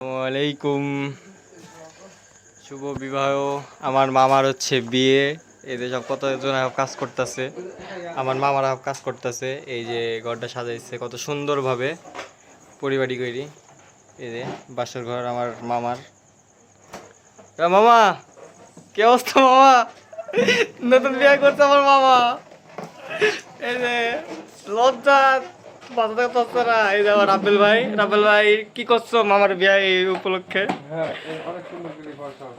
আসসালামাইকুম শুভ বিবাহ। আমার মামার হচ্ছে বিয়ে। এদের সব কতজন সব কাজ করতেছে। আমার মামারা কাজ করতেছে। এই যে ঘরটা সাজাইছে, কত সুন্দরভাবে পরিবারই করি। এই যে বাসর ঘর আমার মামার। মামা! কে অবস্থা, মামা? নতুন বিয়ে করছে আমার মামা। এই যে লজ্জা। না। এই যে আমার রাবেল ভাই। রাবেল ভাই কি করছ? মামার বিয়ে এই উপলক্ষে? হ্যাঁ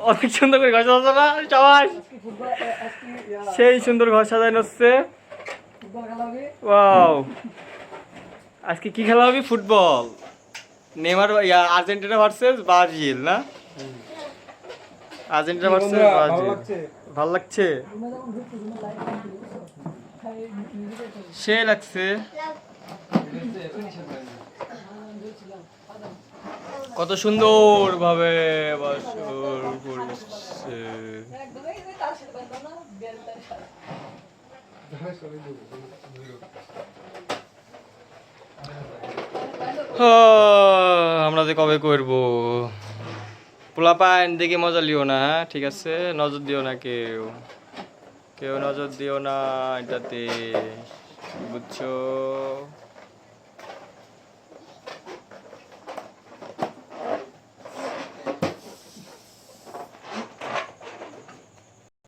অনেক সুন্দর করে ঘর না? সবাই সেই সুন্দর ঘর সাজানো হচ্ছে ওয়াও। আজকে কি খেলা হবে? Football. Neymar Argentina versus Brazil না? Argentina versus Brazil? ভালো লাগছে? সে লাগছে। কত সুন্দর ভাবে আমরা যে কবে করব? পোলাপাইন দেখে মজা লিও না হ্যাঁ? ঠিক আছে? নজর দিও না কেউ। কেউ নজর দিও না এটাতে, বুঝছ?